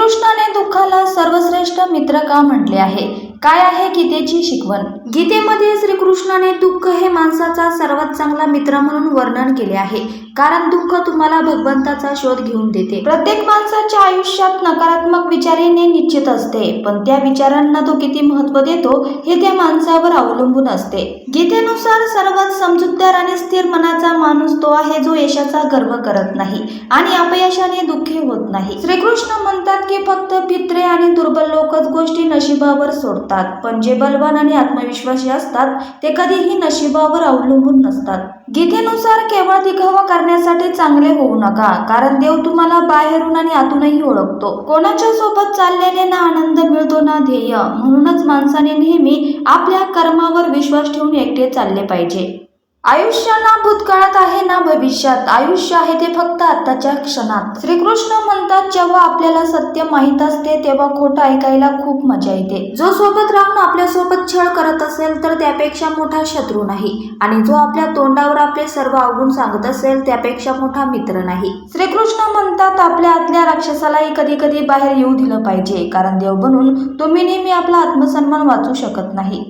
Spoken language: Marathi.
श्रीकृष्णाने दुःखाला सर्वश्रेष्ठ मित्र का म्हटले आहे? काय आहे गीतेची शिकवण? गीतेमध्ये श्रीकृष्णाने दुःख हे माणसाचा सर्वात चांगला मित्र म्हणून वर्णन केले आहे. कारण दुःख तुम्हाला भगवंताचा शोध घेऊन देते. प्रत्येक माणसाच्या आयुष्यात नकारात्मक विचार येणे निश्चित असते. पण त्या विचारांना तो किती महत्त्व देतो हे त्या माणसावर अवलंबून असते. गीतेनुसार सर्वात समजूतदार आणि स्थिर मनाचा माणूस तो आहे जो यशाचा गर्व करत नाही आणि अपयशाने दुःखी होत नाही. श्रीकृष्ण म्हणतात की फक्त पित्रे आणि दुर्बल लोकच गोष्टी नशिबावर सोडतात. पण जे बलवान आणि आत्मविश्वासी असतात ते कधीही नशिबावर अवलंबून नसतात. गीतेनुसार केवळ दिखावा करण्यासाठी चांगले होऊ नका कारण देव तुम्हाला बाहेरून आणि आतूनही ओळखतो. कोणाच्या सोबत चाललेले ना आनंद मिळतो ना ध्येय म्हणूनच माणसाने नेहमी आपल्या कर्मावर विश्वास ठेवून एकटे चालले पाहिजे. आयुष्य ना भूतकाळात आहे ना भविष्यात? आयुष्य आहे ते फक्त आत्ताच्या क्षणात. श्रीकृष्ण म्हणतात जेव्हा आपल्याला सत्य माहीत असते तेव्हा खोटं ऐकायला खूप मजा येते. जो सोबत राहून आपल्यासोबत छळ करत असेल तर त्यापेक्षा मोठा शत्रू नाही. आणि जो आपल्या तोंडावर आपले सर्व अवगुण सांगत असेल त्यापेक्षा मोठा मित्र नाही. श्रीकृष्ण म्हणतात आपल्या आतल्या राक्षसालाही कधी कधी बाहेर येऊ दिलं पाहिजे. कारण देव बनून तुम्ही नेहमी आपला आत्मसन्मान वाचू शकत नाही.